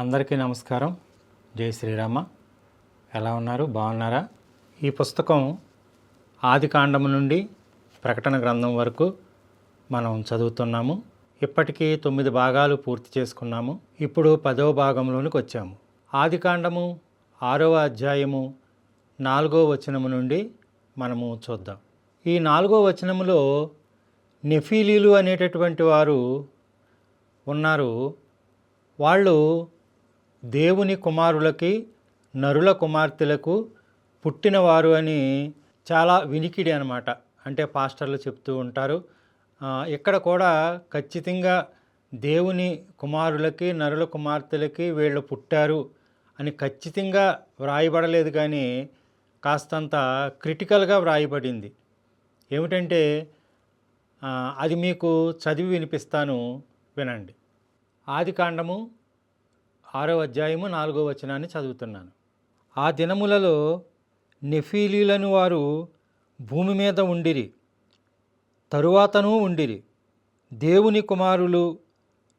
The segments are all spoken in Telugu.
అందరికీ నమస్కారం. జై శ్రీరామ. ఎలా ఉన్నారు? బాగున్నారా? ఈ పుస్తకం ఆది కాండము నుండి ప్రకటన గ్రంథం వరకు మనం చదువుతున్నాము. ఇప్పటికీ తొమ్మిది భాగాలు పూర్తి చేసుకున్నాము. ఇప్పుడు పదవ భాగంలోనికి వచ్చాము. ఆది కాండము ఆరవ అధ్యాయము నాలుగో వచనము నుండి మనము చూద్దాం. ఈ నాలుగో వచనములో నెఫీలీలు అనేటటువంటి వారు ఉన్నారు. వాళ్ళు దేవుని కుమారులకి నరుల కుమార్తెలకు పుట్టినవారు అని చాలా వినికిడి అనమాట అంటే పాస్టర్లు చెప్తూ ఉంటారు. ఇక్కడ కూడా ఖచ్చితంగా దేవుని కుమారులకి నరుల కుమార్తెలకి వీళ్ళు పుట్టారు అని ఖచ్చితంగా వ్రాయబడలేదు కానీ కాస్తంత క్రిటికల్గా వ్రాయబడింది. ఏమిటంటే అది మీకు చదివి వినిపిస్తాను వినండి. ఆది కాండము ఆరో అధ్యాయము నాలుగో వచనాన్ని చదువుతున్నాను. ఆ దినములలో నెఫీలీలను వారు భూమి మీద ఉండిరి తరువాతనూ ఉండిరి. దేవుని కుమారులు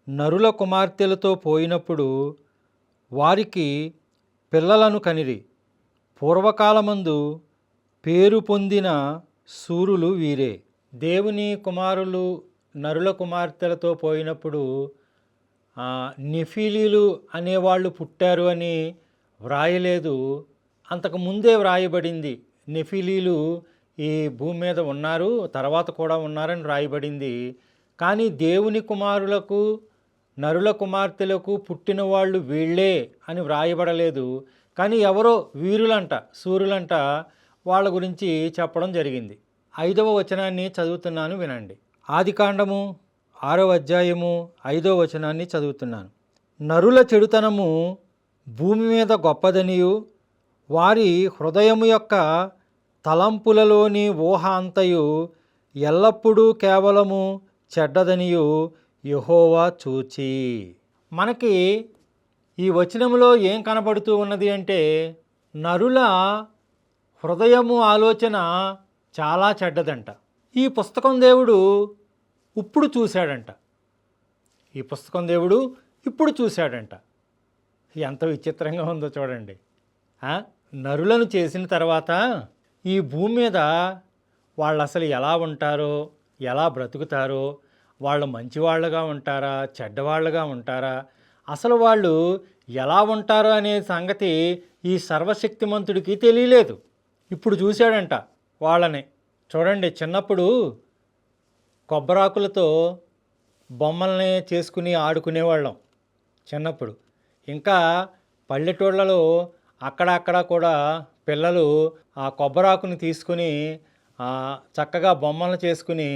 నరుల కుమార్తెలతో పోయినప్పుడు వారికి పిల్లలను కనిరి. పూర్వకాలమందు పేరు పొందిన సూరులు వీరే. దేవుని కుమారులు నరుల కుమార్తెలతో పోయినప్పుడు నిఫీలీలు అనేవాళ్ళు పుట్టారు అని వ్రాయలేదు. అంతకు ముందే వ్రాయబడింది. నెఫీలీలు ఈ భూమి మీద ఉన్నారు తర్వాత కూడా ఉన్నారని వ్రాయబడింది. కానీ దేవుని కుమారులకు నరుల కుమార్తెలకు పుట్టిన వాళ్ళు వీళ్ళే అని వ్రాయబడలేదు. కానీ ఎవరో వీరులంట సూర్యులంట వాళ్ళ గురించి చెప్పడం జరిగింది. ఐదవ వచనాన్ని చదువుతున్నాను వినండి. ఆదికాండము ఆరవ అధ్యాయము ఐదో వచనాన్ని చదువుతున్నాను. నరుల చెడుతనము భూమి మీద గొప్పదనియు వారి హృదయము యొక్క తలంపులలోని ఊహ అంతయు ఎల్లప్పుడూ కేవలము చెడ్డదనియు యహోవా చూచి. మనకి ఈ వచనములో ఏం కనపడుతూ ఉన్నది అంటే నరుల హృదయము ఆలోచన చాలా చెడ్డదంట. ఈ పుస్తకం దేవుడు ఇప్పుడు చూశాడంట. ఈ పుస్తకం దేవుడు ఇప్పుడు చూశాడంట. ఎంత విచిత్రంగా ఉందో చూడండి. నరులను చేసిన తర్వాత ఈ భూమి మీద వాళ్ళు అసలు ఎలా ఉంటారో ఎలా బ్రతుకుతారో వాళ్ళు మంచివాళ్ళుగా ఉంటారా చెడ్డవాళ్ళుగా ఉంటారా అసలు వాళ్ళు ఎలా ఉంటారో అనే సంగతి ఈ సర్వశక్తిమంతుడికి తెలియలేదు. ఇప్పుడు చూశాడంట వాళ్ళని. చూడండి చిన్నప్పుడు కొబ్బరాకులతో బొమ్మల్ని చేసుకుని ఆడుకునేవాళ్ళం చిన్నప్పుడు. ఇంకా పల్లెటూళ్ళలో అక్కడక్కడ కూడా పిల్లలు ఆ కొబ్బరాకుని తీసుకుని చక్కగా బొమ్మలు చేసుకుని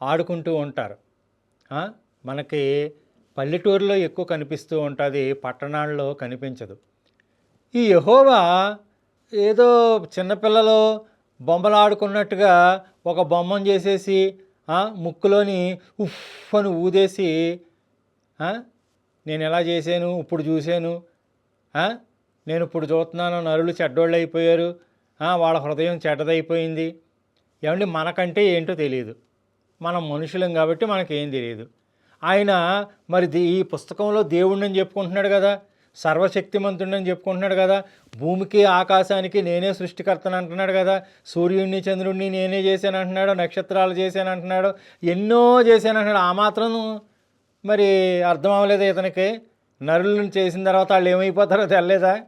ఆడుకుంటూ ఉంటారు. మనకి పల్లెటూరులో ఎక్కువ కనిపిస్తూ ఉంటుంది పట్టణాల్లో కనిపించదు. ఈ యహోవా ఏదో చిన్నపిల్లలు బొమ్మలు ఆడుకున్నట్టుగా ఒక బొమ్మను చేసేసి ముక్కులోని ఉఫ్ అని ఊదేసి నేను ఎలా చేశాను ఇప్పుడు చూశాను నేను ఇప్పుడు చూస్తున్నాను నరులు చెడ్డోళ్ళు అయిపోయారు వాళ్ళ హృదయం చెడ్డదైపోయింది. ఏమండి మనకంటే ఏంటో తెలియదు మనం మనుషులం కాబట్టి మనకేం తెలియదు ఆయన మరి ఈ పుస్తకంలో దేవుణ్ణి చెప్పుకుంటున్నాడు కదా. సర్వశక్తిమంతుడని చెప్పుకుంటున్నాడు కదా. భూమికి ఆకాశానికి నేనే సృష్టికర్తను అంటున్నాడు కదా. సూర్యుడిని చంద్రుడిని నేనే చేశాను అంటున్నాడు. నక్షత్రాలు చేశాను అంటున్నాడు. ఎన్నో చేశాను అంటున్నాడు. ఆ మాత్రం మరి అర్థం అవ్వలేదు ఇతనికి? నరులను చేసిన తర్వాత వాళ్ళు ఏమైపోతారో తెలియదా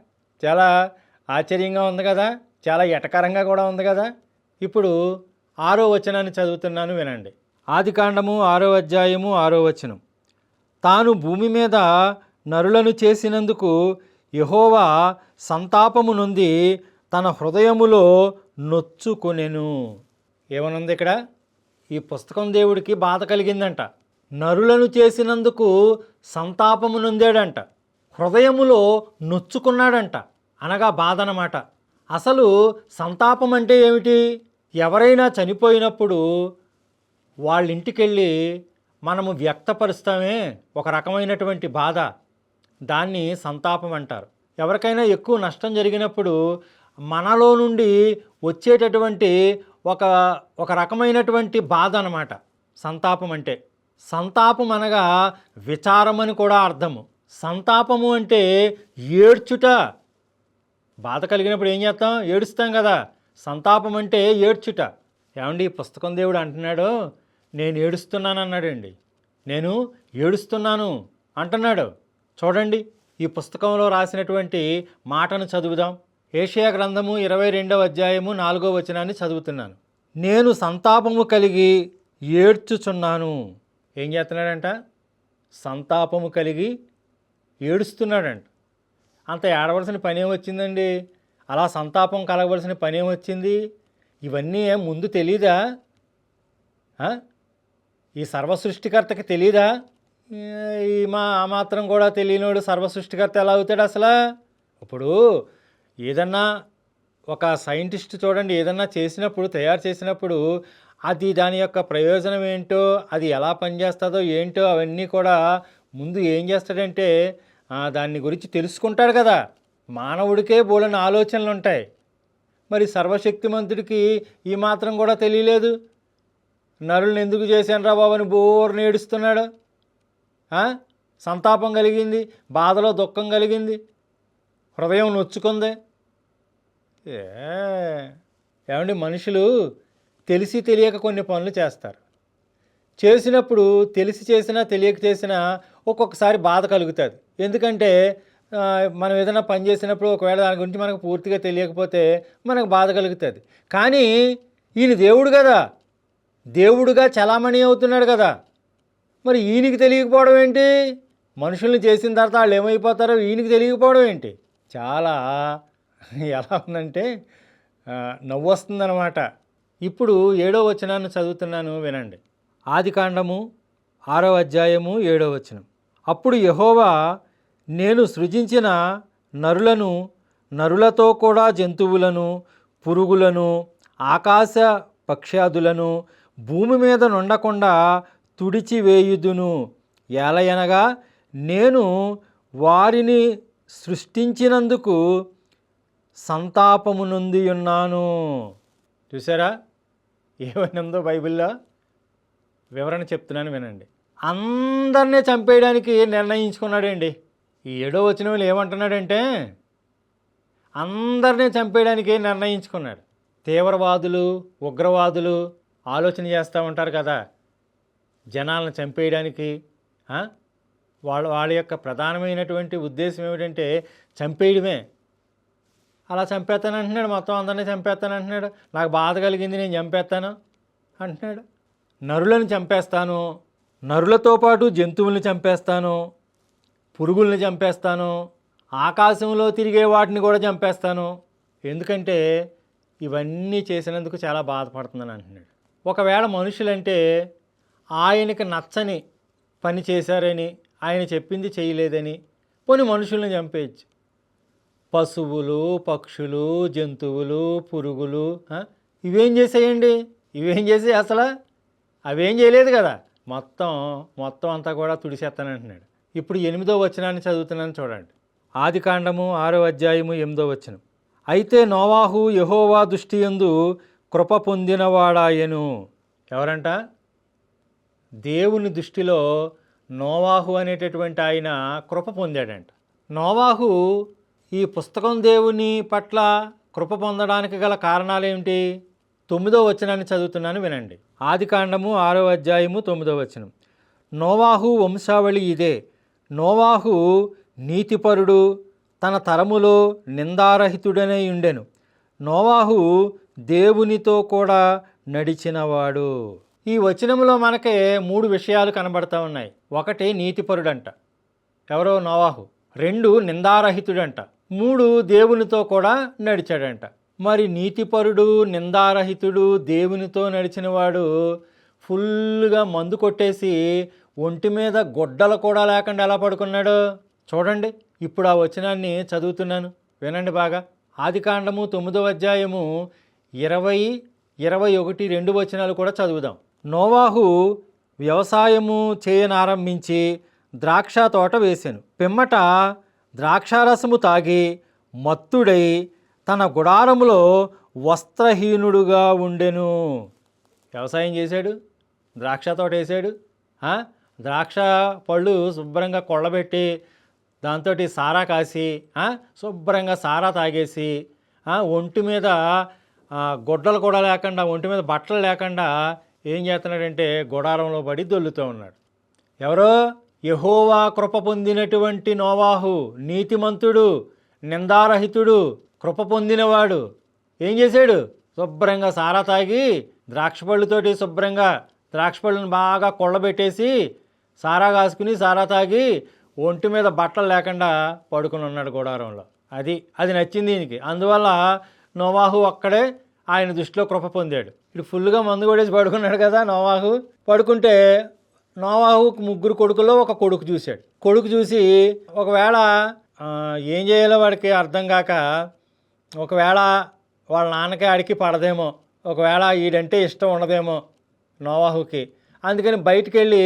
చాలా ఆశ్చర్యంగా ఉంది కదా. చాలా ఎటకరంగా కూడా ఉంది కదా. ఇప్పుడు ఆరో వచనాన్ని చదువుతున్నాను వినండి. ఆదికాండము ఆరో అధ్యాయము ఆరో వచనం. తాను భూమి మీద నరులను చేసినందుకు యహోవా సంతాపము నుండి తన హృదయములో నొచ్చుకొనెను. ఏమనుంది ఇక్కడ? ఈ పుస్తకం దేవుడికి బాధ కలిగిందంట. నరులను చేసినందుకు సంతాపము నొందాడంట హృదయములో నొచ్చుకున్నాడంట. అనగా బాధ అనమాట అసలు సంతాపం అంటే ఏమిటి? ఎవరైనా చనిపోయినప్పుడు వాళ్ళ ఇంటికెళ్ళి మనము వ్యక్తపరుస్తామే ఒక రకమైనటువంటి బాధ. దాన్ని సంతాపం అంటారు. ఎవరికైనా ఎక్కువ నష్టం జరిగినప్పుడు మనలో నుండి వచ్చేటటువంటి ఒక ఒక రకమైనటువంటి బాధ అన్నమాట. సంతాపం అంటే. సంతాపం అనగా విచారం అని కూడా అర్థము. సంతాపము అంటే ఏడ్చుట. బాధ కలిగినప్పుడు ఏం చేస్తాం? ఏడుస్తాం కదా. సంతాపం అంటే ఏడ్చుట. ఏమండి ఈ పుస్తకం దేవుడు అంటున్నాడు? నేను ఏడుస్తున్నాను అన్నాడండి నేను ఏడుస్తున్నాను అంటున్నాడు. చూడండి ఈ పుస్తకంలో రాసినటువంటి మాటను చదువుదాం. ఏషియా గ్రంథము ఇరవై రెండవ అధ్యాయము నాలుగో వచనాన్ని చదువుతున్నాను. నేను సంతాపము కలిగి ఏడ్చుచున్నాను. ఏం చేస్తున్నాడంట? సంతాపము కలిగి ఏడుస్తున్నాడంట. అంత ఏడవలసిన పని ఏమొచ్చిందండి అలా సంతాపం కలగవలసిన పని ఏమొచ్చింది ఇవన్నీ ఏం ముందు తెలీదా? ఈ సర్వసృష్టికర్తకి తెలీదా? ఈ మా ఆ మాత్రం కూడా తెలియనోడు సర్వసృష్టికర్త ఎలా అవుతాడు అసలు? ఇప్పుడు ఏదన్నా ఒక సైంటిస్ట్ చూడండి ఏదన్నా చేసినప్పుడు తయారు చేసినప్పుడు అది దాని యొక్క ప్రయోజనం ఏంటో అది ఎలా పనిచేస్తుందో ఏంటో అవన్నీ కూడా ముందు ఏం చేస్తాడంటే దాన్ని గురించి తెలుసుకుంటాడు కదా. మానవుడికే బోలని ఆలోచనలు ఉంటాయి. మరి సర్వశక్తిమంతుడికి ఈ మాత్రం కూడా తెలియలేదు. నరులను ఎందుకు చేశాను రా బాబు అని బోర్ని ఏడుస్తున్నాడు. సంతాపం కలిగింది బాధలో దుఃఖం కలిగింది హృదయం నొచ్చుకుంది. ఏ ఏమండి మనుషులు తెలిసి తెలియక కొన్ని పనులు చేస్తారు. చేసినప్పుడు తెలిసి చేసినా తెలియక చేసినా ఒక్కొక్కసారి బాధ కలుగుతుంది. ఎందుకంటే మనం ఏదైనా పని చేసినప్పుడు ఒకవేళ దాని గురించి మనకు పూర్తిగా తెలియకపోతే మనకు బాధ కలుగుతుంది. కానీ ఈయన దేవుడు కదా. దేవుడుగా చలామణి అవుతున్నాడు కదా. మరి ఈయనకి తెలియకపోవడం ఏంటి? మనుషుల్ని చేసిన తర్వాత వాళ్ళు ఏమైపోతారో ఈయనకి తెలియకపోవడం ఏంటి? చాలా. ఎలా ఉందంటే నవ్వు వస్తుందన్నమాట. ఇప్పుడు ఏడో వచనాన్ని చదువుతున్నాను వినండి. ఆదికాండము ఆరో అధ్యాయము ఏడో వచనం. అప్పుడు యహోవా నేను సృజించిన నరులను నరులతో కూడా జంతువులను పురుగులను ఆకాశ పక్ష్యాదులను భూమి మీద నుండకుండా తుడిచివేయుదును ఏలయనగా నేను వారిని సృష్టించినందుకు సంతాపము నొంది ఉన్నాను. చూసారా ఏమనుందో బైబిల్లో వివరణ చెప్తున్నాను వినండి. అందరినీ చంపేయడానికి నిర్ణయించుకున్నాడండి. ఈ ఏడో వచ్చిన వాళ్ళు ఏమంటున్నాడంటే అందరినీ చంపేయడానికి నిర్ణయించుకున్నాడు. తీవ్రవాదులు ఉగ్రవాదులు ఆలోచన చేస్తూ ఉంటారు కదా. జనాలను చంపేయడానికి వాళ్ళ వాళ్ళ యొక్క ప్రధానమైనటువంటి ఉద్దేశం ఏమిటంటే చంపేయడమే. అలా చంపేస్తాను అంటున్నాడు మొత్తం అందరినీ చంపేస్తాను అంటున్నాడు. నాకు బాధ కలిగింది నేను చంపేస్తాను అంటున్నాడు. నరులను చంపేస్తాను నరులతో పాటు జంతువుల్ని చంపేస్తాను పురుగుల్ని చంపేస్తాను ఆకాశంలో తిరిగే వాటిని కూడా చంపేస్తాను. ఎందుకంటే ఇవన్నీ చేసినందుకు చాలా బాధపడుతున్నాను అంటున్నాడు. ఒకవేళ మనుషులంటే ఆయనకి నచ్చని పని చేశారని ఆయన చెప్పింది చేయలేదని కొన్ని మనుషుల్ని చంపేయచ్చు. పశువులు పక్షులు జంతువులు పురుగులు ఇవేం చేసేయండి? ఇవేం చేసి అసలు అవేం చేయలేదు కదా. మొత్తం మొత్తం అంతా కూడా తుడిసేస్తానంటున్నాడు ఇప్పుడు ఎనిమిదో వచనాన్ని చదువుతున్నాను చూడండి. ఆది కాండము ఆరో అధ్యాయము ఎనిమిదో వచనం. అయితే నోవాహు యహోవా దృష్టి యందు కృప పొందినవాడాయను. ఎవరంట? దేవుని దృష్టిలో నోవాహు అనేటటువంటి ఆయన కృప పొందాడంట. నోవాహు ఈ పుస్తకం దేవుని పట్ల కృప పొందడానికి గల కారణాలు ఏమిటి? తొమ్మిదో వచనాన్ని చదువుతున్నాను వినండి. ఆది కాండము ఆరో అధ్యాయము తొమ్మిదో వచనం. నోవాహు వంశావళి ఇదే. నోవాహు నీతిపరుడు తన తరములో నిందారహితుడనై ఉండెను. నోవాహు దేవునితో కూడా నడిచినవాడు. ఈ వచనంలో మనకి మూడు విషయాలు కనబడతా ఉన్నాయి. ఒకటి నీతిపరుడంట. ఎవరో నోవాహు. రెండు నిందారహితుడంట. మూడు దేవునితో కూడా నడిచాడంట. మరి నీతిపరుడు నిందారహితుడు దేవునితో నడిచినవాడు ఫుల్గా మందు కొట్టేసి ఒంటి మీద గుడ్డలు కూడా లేకుండా ఎలా పడుకున్నాడు? చూడండి ఇప్పుడు ఆ వచనాన్ని చదువుతున్నాను. వినండి బాగా. ఆదికాండము తొమ్మిదవ అధ్యాయము ఇరవై ఇరవై ఒకటి రెండు వచనాలు కూడా చదువుదాం. నోవాహు వ్యవసాయము చేయనారంభించి ద్రాక్ష తోట వేశాను పిమ్మట ద్రాక్షారసము తాగి మత్తుడై తన గుడారములో వస్త్రహీనుడుగా ఉండెను. వ్యవసాయం చేశాడు ద్రాక్ష తోట వేసాడు ద్రాక్ష పళ్ళు శుభ్రంగా కొళ్ళబెట్టి దాంతో సారా కాసి శుభ్రంగా సారా తాగేసి ఒంటి మీద గుడ్డలు కూడా లేకుండా ఒంటి మీద బట్టలు లేకుండా ఏం చేస్తున్నాడంటే గుడారంలో పడి దొల్లుతూ ఉన్నాడు. ఎవరో? యహోవా కృప పొందినటువంటి నోవాహు నీతిమంతుడు నిందారహితుడు కృప పొందినవాడు. ఏం చేశాడు? శుభ్రంగా సారా తాగి ద్రాక్ష పళ్ళుతోటి శుభ్రంగా ద్రాక్షపళ్ళని బాగా కొళ్ళబెట్టేసి సారా కాసుకుని సారా తాగి ఒంటి మీద బట్టలు లేకుండా పడుకుని ఉన్నాడు గుడారంలో. అది అది నచ్చింది దీనికి అందువల్ల నోవాహు అక్కడే ఆయన దృష్టిలో కృప పొందాడు. ఇటు ఫుల్గా మందు కొడేసి పడుకున్నాడు కదా నోవాహు. పడుకుంటే నోవాహుకు ముగ్గురు కొడుకుల్లో ఒక కొడుకు చూశాడు. కొడుకు చూసి ఒకవేళ ఏం చేయాలో వాడికి అర్థం కాక ఒకవేళ వాళ్ళ నాన్నకి ఆడికి పడదేమో ఒకవేళ వీడంటే ఇష్టం ఉండదేమో నోవాహుకి. అందుకని బయటికి వెళ్ళి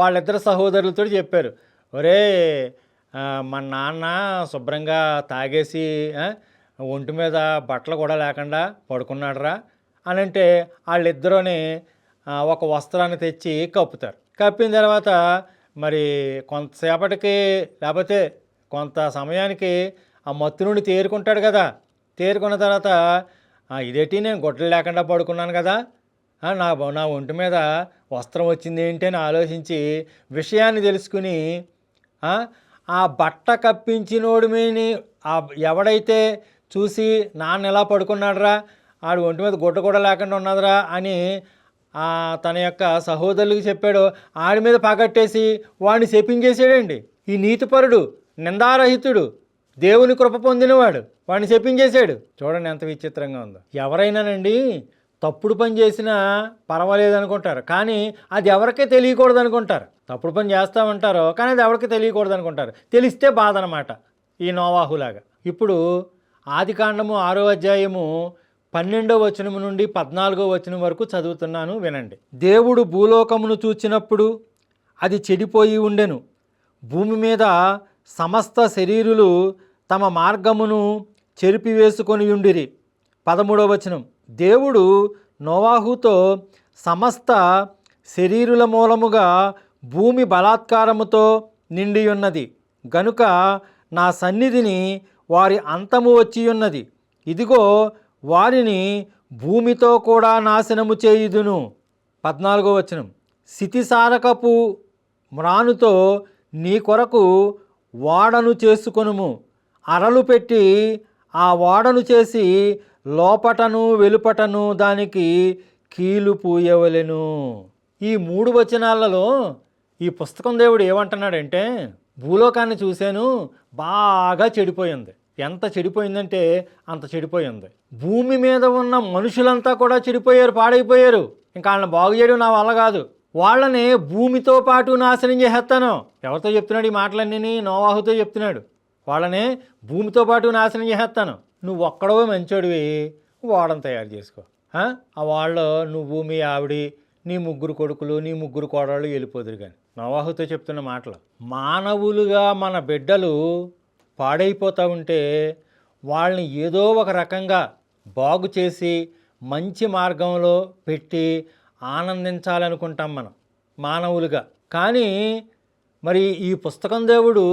వాళ్ళిద్దరు సహోదరులతో చెప్పారు. ఒరే మా మన నాన్న శుభ్రంగా తాగేసి ఒంటి మీద బట్టలు కూడా లేకుండా పడుకున్నాడురా. అని అంటే వాళ్ళిద్దరూని ఒక వస్త్రాన్ని తెచ్చి కప్పుతారు. కప్పిన తర్వాత మరి కొంతసేపటికి లేకపోతే కొంత సమయానికి ఆ మత్తు నుండి తేరుకుంటాడు కదా. తేరుకున్న తర్వాత ఇదేటి ఇదేంటి నేను గుడ్డలు లేకుండా పడుకున్నాను కదా. నా నా ఒంటి మీద వస్త్రం వచ్చింది ఏంటి? అని ఆలోచించి విషయాన్ని తెలుసుకుని ఆ, బట్ట కప్పించినోడి మీని ఎవడైతే చూసి నాన్న ఎలా పడుకున్నాడురా? ఆడు ఒంటి మీద గుడ్డ కూడా లేకుండా ఉన్నదిరా అని తన యొక్క సహోదరులకు చెప్పాడు. ఆడి మీద పగట్టేసి వాడిని శపించేసాడండి. ఈ నీతిపరుడు నిందారహితుడు దేవుని కృప పొందినవాడు వాడిని చెప్పించేశాడు చూడండి ఎంత విచిత్రంగా ఉందో. ఎవరైనానండి తప్పుడు పని చేసినా పర్వాలేదు అనుకుంటారు కానీ అది ఎవరికే తెలియకూడదు అనుకుంటారు తప్పుడు పని చేస్తామంటారు కానీ అది ఎవరికి తెలియకూడదు అనుకుంటారు తెలిస్తే బాధ అనమాట ఈ నోవాహులాగా. ఇప్పుడు ఆదికాండము ఆరో అధ్యాయము పన్నెండో వచనము నుండి పద్నాలుగో వచనం వరకు చదువుతున్నాను వినండి. దేవుడు భూలోకమును చూచినప్పుడు అది చెడిపోయి ఉండెను. భూమి మీద సమస్త శరీరులు తమ మార్గమును చెరిపివేసుకొని ఉండిరి. పదమూడవ వచనం. దేవుడు నోవాహుతో సమస్త శరీరుల మూలముగా భూమి బలాత్కారముతో నిండి ఉన్నది. గనుక నా సన్నిధిని వారి అంతము వచ్చి ఉన్నది. ఇదిగో వారిని భూమితో కూడా నాశనము చేయుదును. పద్నాలుగో వచనం. సితిసారకపు మ్రానుతో నీ కొరకు వాడను చేసుకొనుము. అరలు పెట్టి ఆ వాడను చేసి లోపటను వెలుపటను దానికి కీలు పూయవలెను. ఈ మూడు వచనాలలో ఈ పుస్తకం దేవుడు ఏమంటున్నాడంటే భూలోకాన్ని చూశాను బాగా చెడిపోయింది ఎంత చెడిపోయిందంటే అంత చెడిపోయింది భూమి మీద ఉన్న మనుషులంతా కూడా చెడిపోయారు పాడైపోయారు. ఇంకా వాళ్ళని బాగు చేయడం నా వల్ల కాదు. వాళ్ళని భూమితో పాటు నాశనం చేసేస్తాను. ఎవరితో చెప్తున్నాడు ఈ మాటలన్నీ నోవాహుతో చెప్తున్నాడు. వాళ్ళని భూమితో పాటు నాశనం చేసేస్తాను. నువ్వు ఒక్కడవే మంచోడివి వాడని తయారు చేసుకో. ఆ? వాళ్ళు నువ్వు మీ ఆవిడి నీ ముగ్గురు కొడుకులు నీ ముగ్గురు కోడళ్ళు వెళ్ళిపోదురు కానీ. నవాహుతో చెప్తున్న మాటలు మానవులుగా మన బిడ్డలు పాడైపోతూ ఉంటే వాళ్ళని ఏదో ఒక రకంగా బాగు చేసి మంచి మార్గంలో పెట్టి ఆనందించాలనుకుంటాం మనం మానవులుగా. కానీ మరి ఈ పుస్తకం దేవుడు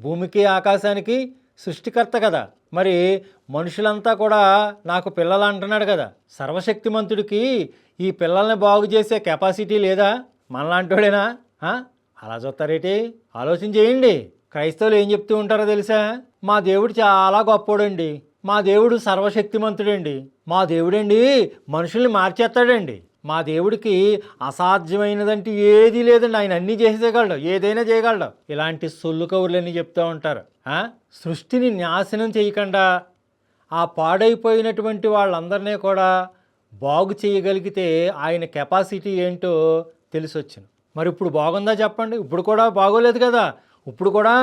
భూమికి ఆకాశానికి సృష్టికర్త కదా. మరి మనుషులంతా కూడా నాకు పిల్లలు అంటున్నాడు కదా. సర్వశక్తిమంతుడికి ఈ పిల్లల్ని బాగు చేసే కెపాసిటీ లేదా? మనలాంటోడేనా? అలా చూస్తారేటి? ఆలోచన చేయండి క్రైస్తవులు ఏం చెప్తూ ఉంటారో తెలుసా? మా దేవుడు చాలా గొప్పోడండి. మా దేవుడు సర్వశక్తిమంతుడండి. మా దేవుడండి మనుషుల్ని మార్చేస్తాడండి. మా దేవుడికి అసాధ్యమైనదంటే ఏదీ లేదండి. ఆయన అన్నీ చేసేయగలడు. ఏదైనా చేయగలడు. ఇలాంటి సొల్లు కవుర్లన్నీ చెప్తూ ఉంటారు. సృష్టిని నాశనం చేయకుండా ఆ పాడైపోయినటువంటి వాళ్ళందరినీ కూడా బాగు చేయగలిగితే ఆయన కెపాసిటీ ఏంటో తెలిసొచ్చింది మరి ఇప్పుడు బాగుందా చెప్పండి? ఇప్పుడు కూడా బాగోలేదు కదా. ఇప్పుడు కూడా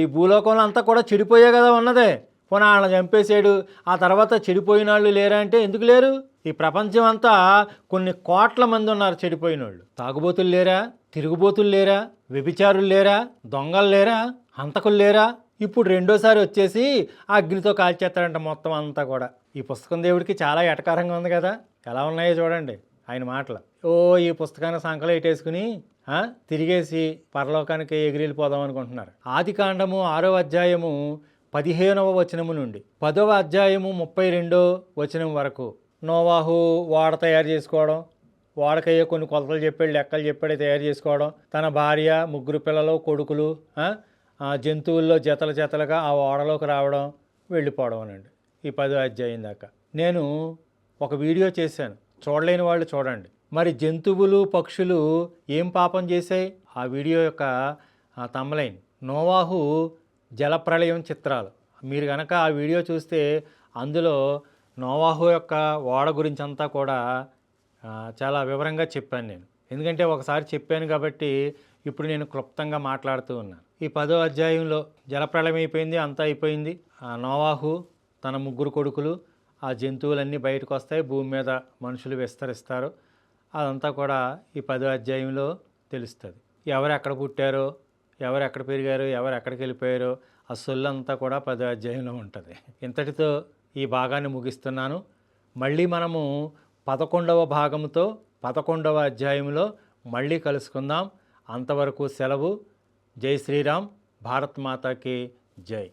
ఈ భూలోకంలో అంతా కూడా చెడిపోయే కదా ఉన్నదే. పోనీ వాళ్ళని చంపేశాడు ఆ తర్వాత చెడిపోయిన వాళ్ళు లేరా అంటే ఎందుకు లేరు? ఈ ప్రపంచం అంతా కొన్ని కోట్ల మంది ఉన్నారు చెడిపోయిన వాళ్ళు తాగుబోతులు లేరా? తిరుగుబోతులు లేరా? వ్యభిచారులు లేరా? దొంగలు లేరా? హంతకులు లేరా? ఇప్పుడు రెండోసారి వచ్చేసి ఆ అగ్నితో కాల్చేస్తారంట మొత్తం అంతా కూడా. ఈ పుస్తకం దేవుడికి చాలా ఎటకారంగా ఉంది కదా. ఎలా ఉన్నాయో చూడండి. ఆయన మాటలు. ఓ ఈ పుస్తకాన్ని సంకలు ఎట్టేసుకుని తిరిగేసి పరలోకానికి ఎగిరిపోదాం అనుకుంటున్నారు. ఆది కాండము ఆరో అధ్యాయము పదిహేనవ వచనము నుండి పదవ అధ్యాయము ముప్పై రెండో వచనం వరకు నోవాహు వాడ తయారు చేసుకోవడం వాడకయ్యే కొన్ని కొలతలు చెప్పాడు లెక్కలు చెప్పాడు తయారు చేసుకోవడం తన భార్య ముగ్గురు పిల్లలు కొడుకులు జంతువుల్లో జతల జతలుగా ఆ ఓడలోకి రావడం వెళ్ళిపోవడం అనండి. ఈ పదో అధ్యాయం దాకా. నేను ఒక వీడియో చేశాను. చూడలేని వాళ్ళు చూడండి. మరి జంతువులు పక్షులు ఏం పాపం చేశాయి? ఆ వీడియో యొక్క తమ్మలైన్ నోవాహు జలప్రళయం చిత్రాలు. మీరు కనుక ఆ వీడియో చూస్తే అందులో నోవాహు యొక్క ఓడ గురించి అంతా కూడా చాలా వివరంగా చెప్పాను నేను. ఎందుకంటే ఒకసారి చెప్పాను కాబట్టి ఇప్పుడు నేను క్లుప్తంగా మాట్లాడుతూ ఉన్నాను. ఈ పదో అధ్యాయంలో జలప్రళయం అయిపోయింది అంతా అయిపోయింది. ఆ నోవాహు తన ముగ్గురు కొడుకులు ఆ జంతువులన్నీ బయటకు వస్తాయి భూమి మీద మనుషులు విస్తరిస్తారు. అదంతా కూడా ఈ పదో అధ్యాయంలో తెలుస్తుంది. ఎవరు ఎక్కడ పుట్టారో ఎవరు ఎక్కడ పెరిగారో ఎవరు ఎక్కడికి వెళ్ళిపోయారో ఆ సొల్లంతా కూడా పదో అధ్యాయంలో ఉంటుంది. ఇంతటితో ఈ భాగాన్ని ముగిస్తున్నాను. మళ్ళీ మనము పదకొండవ భాగంతో పదకొండవ అధ్యాయంలో మళ్ళీ కలుసుకుందాం. అంతవరకు సెలవు. జై శ్రీరామ్. భారత్ మాతాకి జై.